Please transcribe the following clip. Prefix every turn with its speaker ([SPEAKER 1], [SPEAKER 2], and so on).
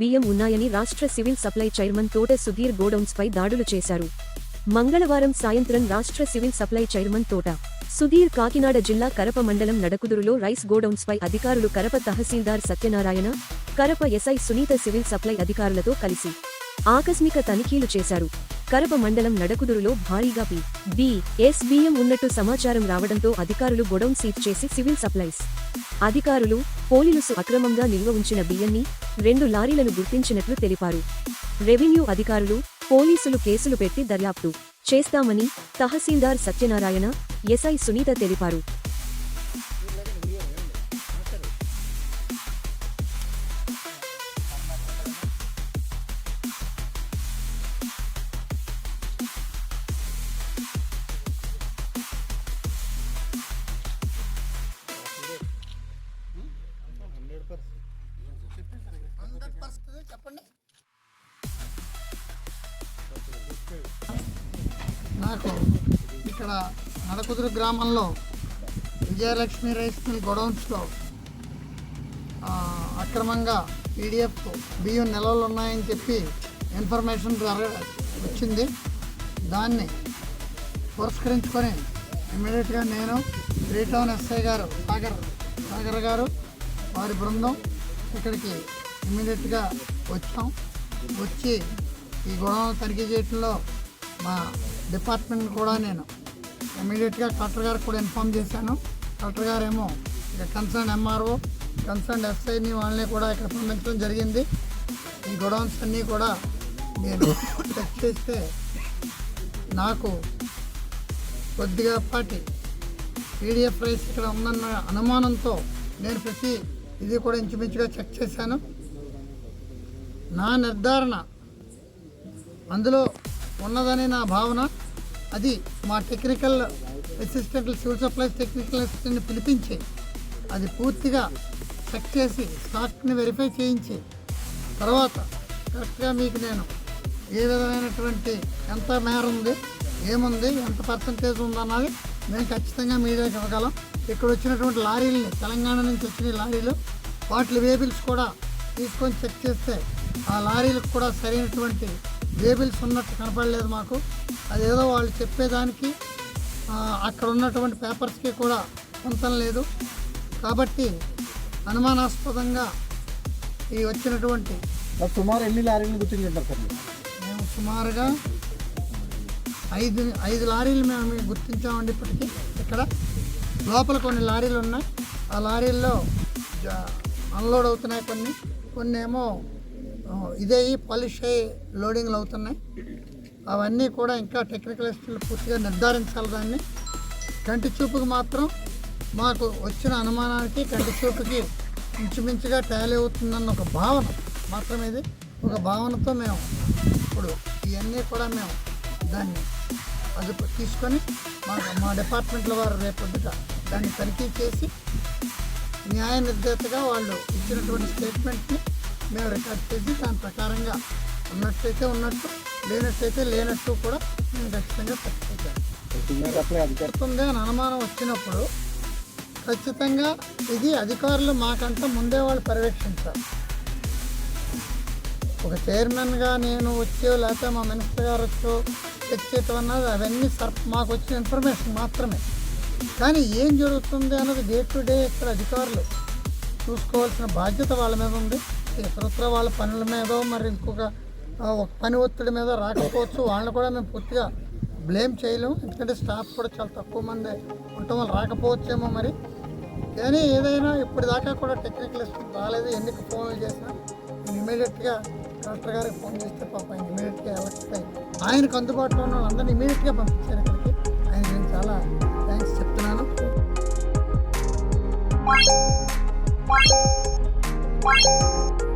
[SPEAKER 1] బియ్యం ఉన్నాయని రాష్ట్ర సివిల్ సప్లై చైర్మన్ తోట సుధీర్ గోడౌన్స్ పై దాడులు చేశారు. మంగళవారం సాయంత్రం రాష్ట్ర సివిల్ సప్లై చైర్మన్ తోట సుధీర్ కాకినాడ జిల్లా కరప మండలం నడకుదురులో రైస్ గోడౌన్స్ పై అధికారులు కరప తహసీల్దార్ Satyanarayana Karapa SI Sunitha civil supply అధికారులతో కలిసి ఆకస్మిక తనిఖీలు చేశారు. కరప మండలం నడకుదురులో భారీగా పి. బి. ఎస్ బియ్యం ఉన్నట్టు సమాచారం రావడంతో అధికారులు గొడౌన్ సీజ్ చేసి సివిల్ సప్లైస్ అధికారులు పోలీసులు అక్రమంగా నిల్వ ఉంచిన బియ్యాన్ని రెండు లారీలను గుర్తించినట్లు తెలిపారు. రెవెన్యూ అధికారులు పోలీసులు కేసులు పెట్టి దర్యాప్తు చేస్తామని తహసీల్దార్ సత్యనారాయణ ఎస్ఐ సునీత తెలిపారు.
[SPEAKER 2] నాకు ఇక్కడ నడకుదురు గ్రామంలో విజయలక్ష్మి రైస్ మిల్ గొడౌన్స్లో అక్రమంగా పీడిఎఫ్ బియ్యం నిల్వలు ఉన్నాయని చెప్పి ఇన్ఫర్మేషన్ వచ్చింది. దాన్ని పురస్కరించుకొని ఇమీడియట్గా నేను బ్రీటౌన్ ఎస్ఐ గారు సాగర్ సాగర్ గారు వారి బృందం ఇక్కడికి ఇమీడియట్గా వచ్చాం. వచ్చి ఈ గొడవ తనిఖీ చేయడంలో మా డిపార్ట్మెంట్ కూడా నేను ఇమీడియట్గా కలెక్టర్ గారికి కూడా ఇన్ఫామ్ చేశాను. కలెక్టర్ గారు ఏమో ఇక కన్సర్న్ ఎంఆర్ఓ కన్సర్న్ ఎస్ఐని వాళ్ళని కూడా ఇక్కడ పంపించడం జరిగింది. ఈ గొడవన్స్ అన్నీ కూడా నేను చెక్ చేస్తే నాకు కొద్దిగా పాటి పీడిఎఫ్ రైస్ ఇక్కడ ఉందన్న అనుమానంతో నేను ప్రతి ఇది కూడా ఇంచుమించుగా చెక్ చేశాను. నా నిర్ధారణ అందులో ఉన్నదని నా భావన. అది మా టెక్నికల్ అసిస్టెంట్లు సివిల్ సప్లైస్ టెక్నికల్ అసిస్టెంట్ని పిలిపించి అది పూర్తిగా చెక్ చేసి స్టాక్ని వెరిఫై చేయించి తర్వాత కరెక్ట్గా మీకు నేను ఏ విధమైనటువంటి ఎంత మేర ఉంది ఏముంది ఎంత పర్సంటేజ్ ఉందన్నది మేము ఖచ్చితంగా మీడియాకి ఇవ్వగలం. ఇక్కడ వచ్చినటువంటి లారీలని తెలంగాణ నుంచి వచ్చిన లారీలు వాటి వేబిల్స్ కూడా తీసుకొని చెక్ చేస్తే ఆ లారీలకు కూడా సరైనటువంటి వేబిల్స్ ఉన్నట్టు కనపడలేదు మాకు. అదేదో వాళ్ళు చెప్పేదానికి అక్కడ ఉన్నటువంటి పేపర్స్కి కూడా పొంతం లేదు. కాబట్టి అనుమానాస్పదంగా ఈ వచ్చినటువంటి
[SPEAKER 3] సుమారు ఎన్ని లారీలు సార్ మీరు?
[SPEAKER 2] మేము సుమారుగా ఐదు ఐదు లారీలు మేము గుర్తించామండి ఇప్పటికీ ఇక్కడ. లోపల కొన్ని లారీలు ఉన్నాయి. ఆ లారీల్లో అన్లోడ్ అవుతున్నాయి కొన్ని. కొన్ని ఏమో ఇదే ఈ పాలిష్ అయ్యి లోడింగ్లు అవుతున్నాయి. అవన్నీ కూడా ఇంకా టెక్నికల్ పూర్తిగా నిర్ధారించాలి దాన్ని. కంటి చూపుకి మాత్రం మాకు వచ్చిన అనుమానానికి కంటి చూపుకి ఇంచుమించుగా టాలీ అవుతుందన్న ఒక భావన మాత్రమే ఇది. ఒక భావనతో మేము ఇప్పుడు ఇవన్నీ కూడా మేము దాన్ని అదుపు తీసుకొని మా మా డిపార్ట్మెంట్ల వారు రేపొద్దుట దాన్ని తనిఖీ చేసి న్యాయ నిర్దేశగా వాళ్ళు ఇచ్చినటువంటి స్టేట్మెంట్ని మేము రికార్డ్ చేసి దాని ప్రకారంగా ఉన్నట్టయితే ఉన్నట్టు లేనట్టయితే లేనట్టు కూడా మేము ఖచ్చితంగా ప్రకటించాలి జరుగుతుంది అని అనుమానం వచ్చినప్పుడు ఖచ్చితంగా ఇది అధికారులు మాకంటే ముందే వాళ్ళు పర్యవేక్షించారు. ఒక చైర్మన్గా నేను వచ్చో లేకపోతే మా మినిస్టర్ గారు వచ్చో చెక్ చేయటం అన్నది అవన్నీ సర్ మాకు వచ్చిన ఇన్ఫర్మేషన్ మాత్రమే. కానీ ఏం జరుగుతుంది అన్నది డే టు డే ఇక్కడ అధికారులు చూసుకోవాల్సిన బాధ్యత వాళ్ళ మీద ఉంది. ఇతరత్ర వాళ్ళ పనుల మీద మరి ఇంకొక ఒక పని ఒత్తిడి మీద రాకపోవచ్చు. వాళ్ళని కూడా మేము పూర్తిగా బ్లేమ్ చేయలేము. ఎందుకంటే స్టాఫ్ కూడా చాలా తక్కువ మంది ఉండటం వల్ల రాకపోవచ్చేమో మరి. కానీ ఏదైనా ఇప్పటిదాకా కూడా టెక్నికల్ ఇష్యూ రాలేదు. ఎన్నిక ఫోన్లు చేసినా? నేను ఇమీడియట్గా కలెక్టర్ గారికి ఫోన్ చేస్తే పాప ఆయన ఇమీడియట్గా ఎలక్ట్ ఆయనకు అందుబాటులో ఉన్న వాళ్ళందరినీ ఇమీడియట్గా పంపించారు ఇక్కడికి. ఆయన నేను చాలా థ్యాంక్స్ చెప్తున్నాను.
[SPEAKER 4] Música